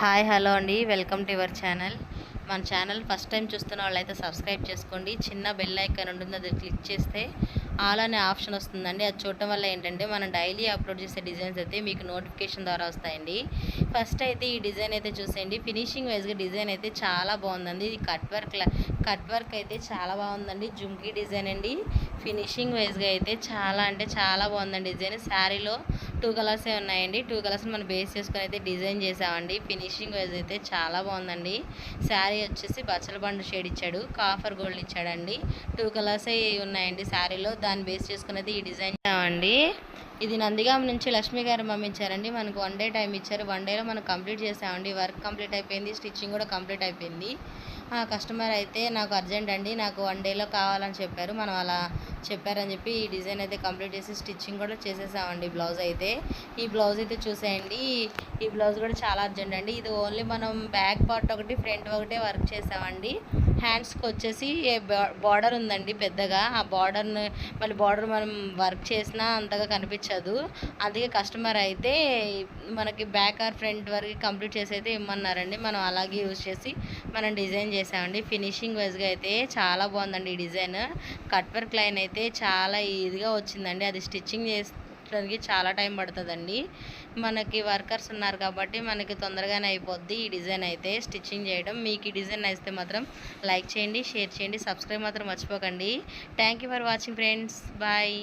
Hi hello అండి. Welcome to your channel. మన channel first time చూస్తున్న వాళ్ళైతే సబ్స్క్రైబ్ చేసుకోండి. చిన్న బెల్ ఐకాన్ ఉంటుంది అది క్లిక్ చేస్తే ఆల్ అనే ఆప్షన్ వస్తుందండి. అది చూడటం వల్ల ఏంటంటే మనం డైలీ అప్లోడ్ చేసే డిజైన్స్ అయితే మీకు నోటిఫికేషన్ ద్వారా వస్తాయండి. ఫస్ట్ అయితే ఈ డిజైన్ అయితే చూసేయండి. ఫినిషింగ్ వైజ్గా డిజైన్ అయితే చాలా బాగుందండి. ఇది కట్ వర్క్ కట్ వర్క్ అయితే చాలా బాగుందండి. జుమ్కీ డిజైన్ అండి. ఫినిషింగ్ వైజ్గా అయితే చాలా అంటే చాలా బాగుందండి డిజైన్. శారీలో టూ కలర్సే ఉన్నాయండి. టూ కలర్స్ మనం బేస్ చేసుకొని అయితే డిజైన్ చేసామండి. ఫినిషింగ్ వైజ్ అయితే చాలా బాగుందండి. శారీ వచ్చేసి బచ్చల బండు షేడ్ ఇచ్చాడు కాఫర్ గోల్డ్ ఇచ్చాడండి. టూ కలర్సే ఉన్నాయండి శారీలో దాన్ని బేస్ చేసుకుని అయితే ఈ డిజైన్ చేసామండి. ఇది నందిగామ నుంచి లక్ష్మి గారు పంపించారండి. మనకు వన్ డే టైం ఇచ్చారు. వన్ డేలో మనం కంప్లీట్ చేసామండి. వర్క్ కంప్లీట్ అయిపోయింది. స్టిచ్చింగ్ కూడా కంప్లీట్ అయిపోయింది. ఆ కస్టమర్ అయితే నాకు అర్జెంట్ అండి. నాకు వన్ డేలో కావాలని చెప్పారు. మనం అలా చెప్పారని చెప్పి ఈ డిజైన్ అయితే కంప్లీట్ చేసి స్టిచ్చింగ్ కూడా చేసేసామండి బ్లౌజ్ అయితే. ఈ బ్లౌజ్ అయితే చూసేయండి. ఈ బ్లౌజ్ కూడా చాలా అర్జెంట్ అండి. ఇది ఓన్లీ మనం బ్యాక్ పార్ట్ ఒకటి ఫ్రంట్ ఒకటే వర్క్ చేసామండి. హ్యాండ్స్కి వచ్చేసి బార్డర్ ఉందండి పెద్దగా. ఆ బార్డర్ని మళ్ళీ బార్డర్ మనం వర్క్ చేసినా అంతగా కనిపించదు. అందుకే కస్టమర్ అయితే మనకి బ్యాక్ ఆర్ ఫ్రంట్ వరకు కంప్లీట్ చేసి అయితే ఇమ్మన్నారండి. మనం అలాగే యూజ్ చేసి మనం డిజైన్ చేసామండి. ఫినిషింగ్ వైజ్గా అయితే చాలా బాగుందండి ఈ డిజైన్. కట్ వర్క్ లైన్ అయితే చాలా ఈజీగా వచ్చిందండి. అది స్టిచ్చింగ్ చేసి చేయడానికి చాలా టైం పడుతుందండి. మనకి వర్కర్స్ ఉన్నారు కాబట్టి మనకి తొందరగానే అయిపోద్ది ఈ డిజైన్ అయితే స్టిచ్చింగ్ చేయడం. మీకు ఈ డిజైన్ నచ్చితే మాత్రం లైక్ చేయండి షేర్ చేయండి సబ్స్క్రైబ్ మాత్రం మర్చిపోకండి. Thank you for watching friends. Bye.